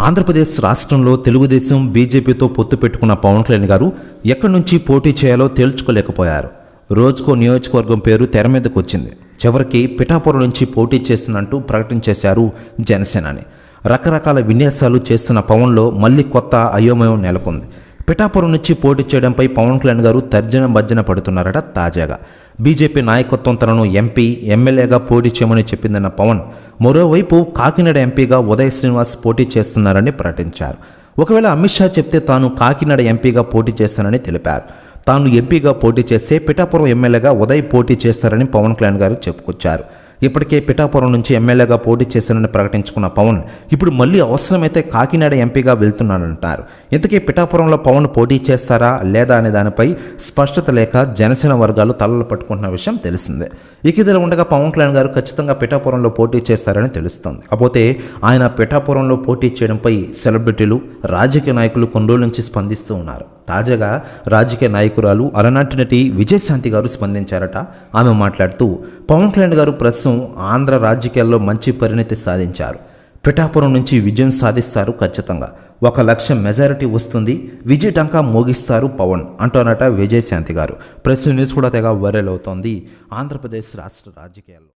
ఆంధ్రప్రదేశ్ రాష్ట్రంలో తెలుగుదేశం బీజేపీతో పొత్తు పెట్టుకున్న పవన్ కళ్యాణ్ గారు ఎక్కడి నుంచి పోటీ చేయాలో తేల్చుకోలేకపోయారు. రోజుకో నియోజకవర్గం పేరు తెర మీదకు వచ్చింది. చివరికి పిఠాపురం నుంచి పోటీ చేస్తున్నట్టు ప్రకటించేశారు జనసేనని. రకరకాల విన్యాసాలు చేస్తున్న పవన్లో మళ్ళీ కొత్త అయోమయం నెలకొంది. పిఠాపురం నుంచి పోటీ చేయడంపై పవన్ కళ్యాణ్ గారు తర్జన భర్జన పడుతున్నారట తాజాగా. బీజేపీ నాయకత్వం తనను ఎంపీ ఎమ్మెల్యేగా పోటీ చేయమని చెప్పిందన్న పవన్ మరోవైపు కాకినాడ ఎంపీగా ఉదయ్ శ్రీనివాస్ పోటీ చేస్తున్నారని ప్రకటించారు. ఒకవేళ అమిత్ షా చెప్తే తాను కాకినాడ ఎంపీగా పోటీ చేస్తానని తెలిపారు. తాను ఎంపీగా పోటీ చేస్తే పిఠాపురం ఎమ్మెల్యేగా ఉదయ్ పోటీ చేస్తారని పవన్ కళ్యాణ్ గారు చెప్పుకొచ్చారు. ఇప్పటికే పిఠాపురం నుంచి ఎమ్మెల్యేగా పోటీ చేశానని ప్రకటించుకున్న పవన్ ఇప్పుడు మళ్ళీ అవసరమైతే కాకినాడ ఎంపీగా వెళ్తున్నానంటారు ఇంతకీ పిఠాపురంలో పవన్ పోటీ చేస్తారా లేదా అనే దానిపై స్పష్టత లేక జనసేన వర్గాలు తలలు పట్టుకుంటున్న విషయం తెలిసిందే. ఇక ఇదిలా ఉండగా పవన్ కళ్యాణ్ గారు ఖచ్చితంగా పిఠాపురంలో పోటీ చేస్తారని తెలుస్తోంది. కాకపోతే ఆయన పిఠాపురంలో పోటీ చేయడంపై సెలబ్రిటీలు రాజకీయ నాయకులు కొన్ని రోజుల నుంచి స్పందిస్తూ ఉన్నారు. తాజాగా రాజకీయ నాయకురాలు అలనాటి నటి విజయశాంతి గారు స్పందించారట. ఆమె మాట్లాడుతూ పవన్ కళ్యాణ్ గారు ప్రస్తుతం ఆంధ్ర రాజకీయాల్లో మంచి పరిణతి సాధించారు. పిఠాపురం నుంచి విజయం సాధిస్తారు ఖచ్చితంగా. ఒక లక్ష మెజారిటీ వస్తుంది. విజయ్ టంకా మోగిస్తారు పవన్ అంటోనట విజయశాంతి గారు. ప్రెస్ న్యూస్ కూడా తెగ వైరల్ అవుతోంది ఆంధ్రప్రదేశ్ రాష్ట్ర రాజకీయాల్లో.